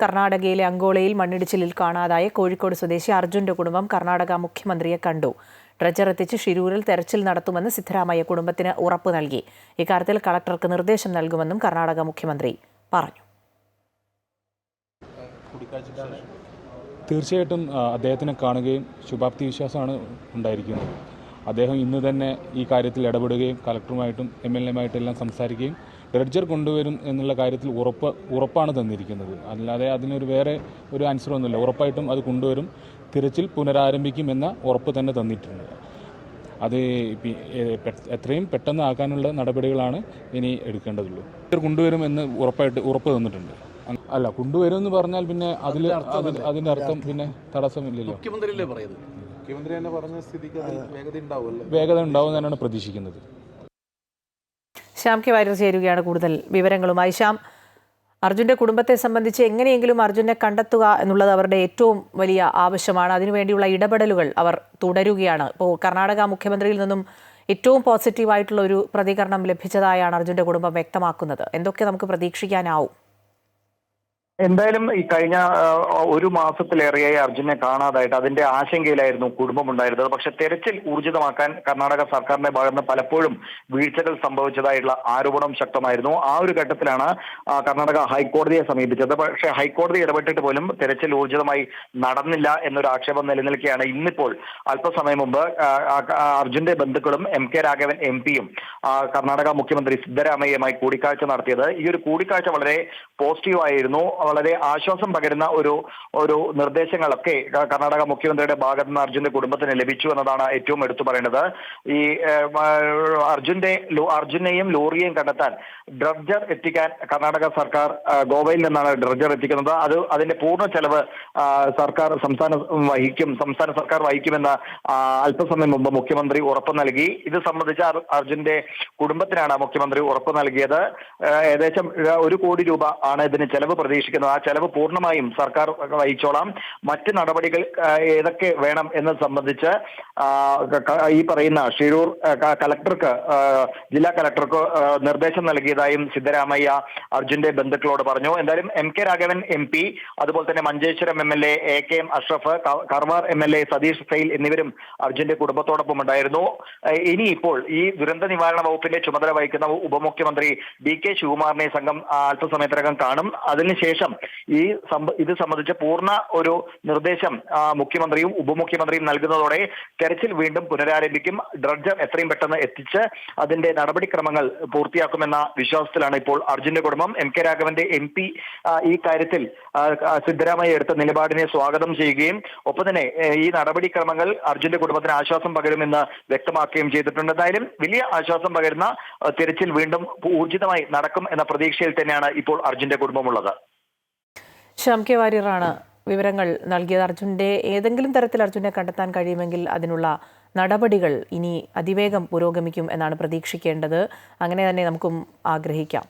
കർണാടകയിലെ അങ്കോളയിൽ മണ്ണിടിച്ചിലിൽ കാണാതായ കോഴിക്കോട് സ്വദേശി അർജുന്റെ കുടുംബം കർണാടക മുഖ്യമന്ത്രിയെ കണ്ടു. ഡ്രജർ എത്തിച്ച് ഷിരൂരിൽ തെരച്ചിൽ നടത്തുമെന്ന് സിദ്ധരാമയ്യ കുടുംബത്തിന് ഉറപ്പ് നൽകി. ഇക്കാര്യത്തിൽ കളക്ടർക്ക് നിർദ്ദേശം നൽകുമെന്നും കർണാടക മുഖ്യമന്ത്രി പറഞ്ഞു. തീർച്ചയായിട്ടും അദ്ദേഹത്തിനെ കാണുകയും ശുഭാപ്തി വിശ്വാസമാണ് ഉണ്ടായിരിക്കുന്നത്. അദ്ദേഹം ഇന്ന് തന്നെ ഈ കാര്യത്തിൽ ഇടപെടുകയും കളക്ടറുമായിട്ടും എം എൽ എമായിട്ടെല്ലാം സംസാരിക്കുകയും ഡ്രഡ്ജർ കൊണ്ടുവരും എന്നുള്ള കാര്യത്തിൽ ഉറപ്പ് ഉറപ്പാണ് തന്നിരിക്കുന്നത്. അല്ലാതെ അതിനൊരു വേറെ ഒരു ആൻസർ ഒന്നുമില്ല. ഉറപ്പായിട്ടും അത് കൊണ്ടുവരും. തിരച്ചിൽ പുനരാരംഭിക്കുമെന്ന ഉറപ്പ് തന്നെ തന്നിട്ടുണ്ട്. അത് എത്രയും പെട്ടെന്ന് ആക്കാനുള്ള നടപടികളാണ് ഇനി എടുക്കേണ്ടതുള്ളൂ. ഡ്രഡ്ജർ കൊണ്ടുവരുമെന്ന് ഉറപ്പായിട്ട് ഉറപ്പ് തന്നിട്ടുണ്ട്. അല്ല കൊണ്ടുവരും എന്ന് പറഞ്ഞാൽ പിന്നെ അതിൽ അതിന്റെ അർത്ഥം പിന്നെ തടസ്സമില്ലല്ലോ. മുഖ്യമന്ത്രി തന്നെ പറഞ്ഞ സ്ഥിതിക്ക് അതിൽ വേഗത ഉണ്ടാവുമല്ലോ. വേഗത ഉണ്ടാവും എന്നാണ് പ്രതീക്ഷിക്കുന്നത്. ശ്യാം കെ വാര്യർ ചേരുകയാണ് കൂടുതൽ വിവരങ്ങളുമായി. ശ്യാം അർജുന്റെ കുടുംബത്തെ സംബന്ധിച്ച് എങ്ങനെയെങ്കിലും അർജുനെ കണ്ടെത്തുക എന്നുള്ളത് അവരുടെ ഏറ്റവും വലിയ ആവശ്യമാണ്. അതിനുവേണ്ടിയുള്ള ഇടപെടലുകൾ അവർ തുടരുകയാണ്. ഇപ്പോൾ കർണാടക മുഖ്യമന്ത്രിയിൽ നിന്നും ഏറ്റവും പോസിറ്റീവായിട്ടുള്ള ഒരു പ്രതികരണം ലഭിച്ചതായാണ് അർജുന്റെ കുടുംബം വ്യക്തമാക്കുന്നത്. എന്തൊക്കെ നമുക്ക് പ്രതീക്ഷിക്കാനാവും? എന്തായാലും ഈ കഴിഞ്ഞ ഒരു മാസത്തിലേറെയായി അർജുനെ കാണാതായിട്ട് അതിന്റെ ആശങ്കയിലായിരുന്നു കുടുംബം ഉണ്ടായിരുന്നത് പക്ഷെ തെരച്ചിൽ ഊർജിതമാക്കാൻ കർണാടക സർക്കാരിന്റെ ഭാഗത്ത് പലപ്പോഴും വീഴ്ചകൾ സംഭവിച്ചതായിട്ടുള്ള ആരോപണം ശക്തമായിരുന്നു. ആ ഒരു ഘട്ടത്തിലാണ് കർണാടക ഹൈക്കോടതിയെ സമീപിച്ചത്. പക്ഷേ ഹൈക്കോടതി ഇടപെട്ടിട്ട് പോലും തെരച്ചിൽ ഊർജിതമായി നടന്നില്ല എന്നൊരു ആക്ഷേപം നിലനിൽക്കുകയാണ് ഇന്നിപ്പോൾ അല്പസമയം മുമ്പ് അർജുന്റെ ബന്ധുക്കളും എം കെ രാഘവൻ എം പിയും കർണാടക മുഖ്യമന്ത്രി സിദ്ധരാമയ്യയുമായി കൂടിക്കാഴ്ച നടത്തിയത്. ഈ ഒരു കൂടിക്കാഴ്ച വളരെ പോസിറ്റീവ് ആയിരുന്നു വളരെ ആശ്വാസം പകരുന്ന ഒരു ഒരു നിർദ്ദേശങ്ങളൊക്കെ കർണാടക മുഖ്യമന്ത്രിയുടെ ഭാഗത്ത് നിന്ന് അർജുന്റെ കുടുംബത്തിന് ലഭിച്ചു എന്നതാണ് ഏറ്റവും എടുത്തു പറയുന്നത് ഈ അർജുന്റെ അർജുനെയും ലോറിയെയും കണ്ടെത്താൻ ഡ്രഡ്ജർ എത്തിക്കാൻ കർണാടക സർക്കാർ ഗോവയിൽ നിന്നാണ് ഡ്രഡ്ജർ എത്തിക്കുന്നത്. അത് അതിന്റെ പൂർണ ചെലവ് സർക്കാർ സംസ്ഥാന വഹിക്കും സംസ്ഥാന സർക്കാർ വഹിക്കുമെന്ന് അല്പസമയം മുമ്പ് മുഖ്യമന്ത്രി ഉറപ്പ് നൽകി. ഇത് സംബന്ധിച്ച് അർ- അർജുന്റെ കുടുംബത്തിനാണ് മുഖ്യമന്ത്രി ഉറപ്പ് നൽകിയത്. ഏകദേശം ഒരു കോടി രൂപ ആണ് ഇതിന് ചെലവ് പ്രതീക്ഷിക്കുന്നത്. ആ ചെലവ് പൂർണമായും സർക്കാർ വഹിച്ചോളാം. മറ്റ് നടപടികൾ ഏതൊക്കെ വേണം എന്നത് സംബന്ധിച്ച് ഈ പറയുന്ന ഷിരൂർ കലക്ടർക്ക് ജില്ലാ കലക്ടർക്ക് നിർദ്ദേശം നൽകിയതായും സിദ്ധരാമയ്യ അർജുന്റെ ബന്ധുക്കളോട് പറഞ്ഞു. എന്തായാലും M K Raghavan M P അതുപോലെ തന്നെ Manjeshwaram M L A A K M Ashraf Karwar M L A Satish Sail എന്നിവരും അർജുന്റെ കുടുംബത്തോടൊപ്പം ഉണ്ടായിരുന്നു. ഇനി ഇപ്പോൾ ഈ ദുരന്ത നിവാരണ വകുപ്പിന്റെ ചുമതല വഹിക്കുന്ന ഉപമുഖ്യമന്ത്രി ഡി കെ ശിവകുമാറിനെ സംഘം അല്പസമയത്തിനകം കാണും. അതിനുശേഷം ഈ ഇത് സംബന്ധിച്ച പൂർണ ഒരു നിർദ്ദേശം മുഖ്യമന്ത്രിയും ഉപമുഖ്യമന്ത്രിയും നൽകുന്നതോടെ തെരച്ചിൽ വീണ്ടും പുനരാരംഭിക്കും. ഡ്രഡ്ജർ എത്രയും പെട്ടെന്ന് എത്തിച്ച് അതിന്റെ നടപടിക്രമങ്ങൾ പൂർത്തിയാക്കുമെന്ന വിശ്വാസത്തിലാണ് ഇപ്പോൾ അർജുന്റെ കുടുംബം. എം കെ രാഘവന്റെ എം പി ഈ കാര്യത്തിൽ സിദ്ധരാമയ്യ എടുത്ത നിലപാടിനെ സ്വാഗതം ചെയ്യുകയും ഒപ്പം തന്നെ ഈ നടപടിക്രമങ്ങൾ അർജുന്റെ കുടുംബത്തിന് ആശ്വാസം പകരുമെന്ന് വ്യക്തമാക്കുകയും ചെയ്തിട്ടുണ്ട്. എന്തായാലും വലിയ ആശ്വാസം പകരുന്ന തിരച്ചിൽ വീണ്ടും ഊർജിതമായി നടക്കും എന്ന പ്രതീക്ഷയിൽ തന്നെയാണ് ഇപ്പോൾ അർജുന്റെ കുടുംബമുള്ളത്. ശ്യാം വാര്യറാണ് വിവരങ്ങൾ നൽകിയത്. അർജുന്റെ ഏതെങ്കിലും തരത്തിൽ അർജുനെ കണ്ടെത്താൻ കഴിയുമെങ്കിൽ അതിനുള്ള നടപടികൾ ഇനി അതിവേഗം പുരോഗമിക്കും എന്നാണ് പ്രതീക്ഷിക്കേണ്ടത്. അങ്ങനെ തന്നെ നമുക്കും ആഗ്രഹിക്കാം.